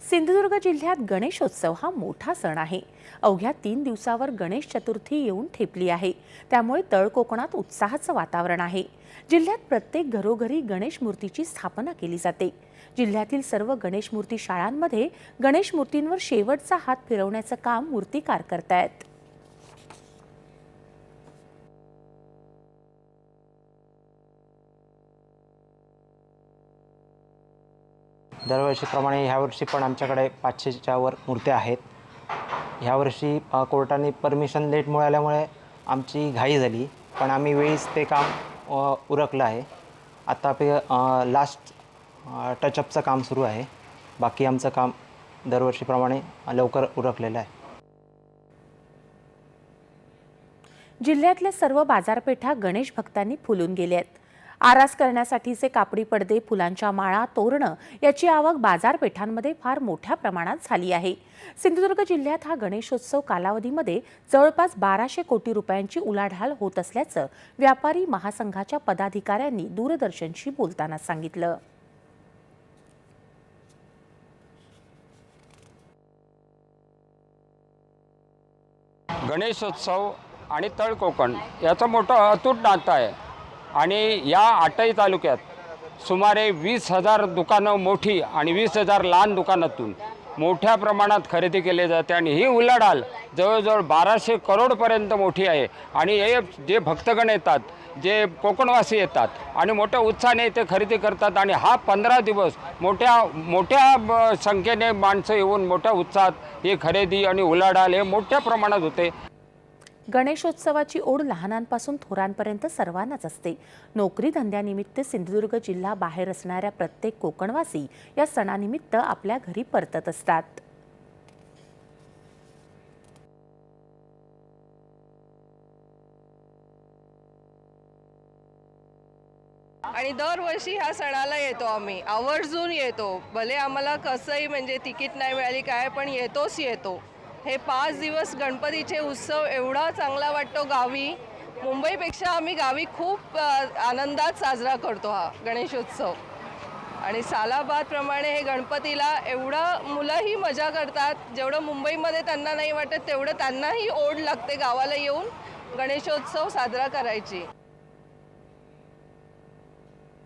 सिंधुदुर्ग जिल्ह्यात गणेशोत्सव हा मोठा सण आहे. अवघ्या तीन दिवसावर गणेश चतुर्थी येऊन ठेपली आहे. त्यामुळे तळ कोकणात उत्साहाचं वातावरण आहे. जिल्ह्यात प्रत्येक घरोघरी गणेश मूर्तीची स्थापना केली जाते. जिल्ह्यातील सर्व गणेश मूर्ती शाळांमध्ये गणेश मूर्तींवर शेवटचा हात फिरवण्याचं काम मूर्तिकार करतायत दरवर्षीप्रमाणे ह्यावर्षी पण आमच्याकडे पाचशेच्या वर मूर्त्या आहेत. ह्यावर्षी कोर्टाने परमिशन लेट मिळाल्यामुळे आमची घाई झाली पण आम्ही वेळीच ते काम उरकलं आहे. आता पे लास्ट टचअपचं काम सुरू आहे. बाकी आमचं काम दरवर्षीप्रमाणे लवकर उरकलेलं आहे. जिल्ह्यातल्या सर्व बाजारपेठा गणेश भक्तांनी फुलून गेल्या आहेत आरास करण्यासाठीचे कापडी पडदे फुलांच्या माळा तोरणं याची आवक बाजारपेठांमध्ये फार मोठ्या प्रमाणात झाली आहे. सिंधुदुर्ग जिल्ह्यात हा गणेशोत्सव कालावधीमध्ये जवळपास बाराशे कोटी रुपयांची उलाढाल होत असल्याचं व्यापारी महासंघाच्या पदाधिकाऱ्यांनी दूरदर्शनशी बोलताना सांगितलं. गणेशोत्सव आणि तळकोकण याचं मोठं अतूट नातं आहे. आणि या आटई तालुक्यात सुमारे वीस हजार दुकानं मोठी आणि वीस हजार लहान दुकानातून मोठ्या प्रमाणात खरेदी केली जाते आणि ही उलाढाल जवळजवळ बाराशे करोडपर्यंत मोठी आहे. आणि हे जे भक्तगण येतात जे कोकणवासी येतात आणि मोठ्या उत्साहाने ते खरेदी करतात आणि हा पंधरा दिवस मोठ्या मोठ्या ब- संख्येने माणसं येऊन मोठ्या उत्साहात ही खरेदी आणि उलाढाल हे मोठ्या प्रमाणात होते. गणेशोत्सवाची ओढ लहानांपासून थोरांपर्यंत सर्वांनाच असते. नोकरी धंद्यानिमित्त सिंधुदुर्ग जिल्हा बाहेर असणाऱ्या प्रत्येक कोकणवासी या सणानिमित्त आपल्या घरी परतत असतात. आणि दरवर्षी ह्या सणाला येतो आम्ही. आवर्जून येतो. भले आम्हाला कसंही म्हणजे तिकीट नाही मिळाली काय पण येतोच येतो. हे पाच दिवस गणपतीचे उत्सव एवढा चांगला वाटतो गावी. मुंबईपेक्षा आम्ही गावी खूप आनंदात साजरा करतो हा गणेशोत्सव. आणि सालाबादप्रमाणे हे गणपतीला एवढं मुलंही मजा करतात जेवढं मुंबईमध्ये त्यांना नाही वाटत तेवढं त्यांनाही ओढ लागते गावाला येऊन गणेशोत्सव साजरा करायची.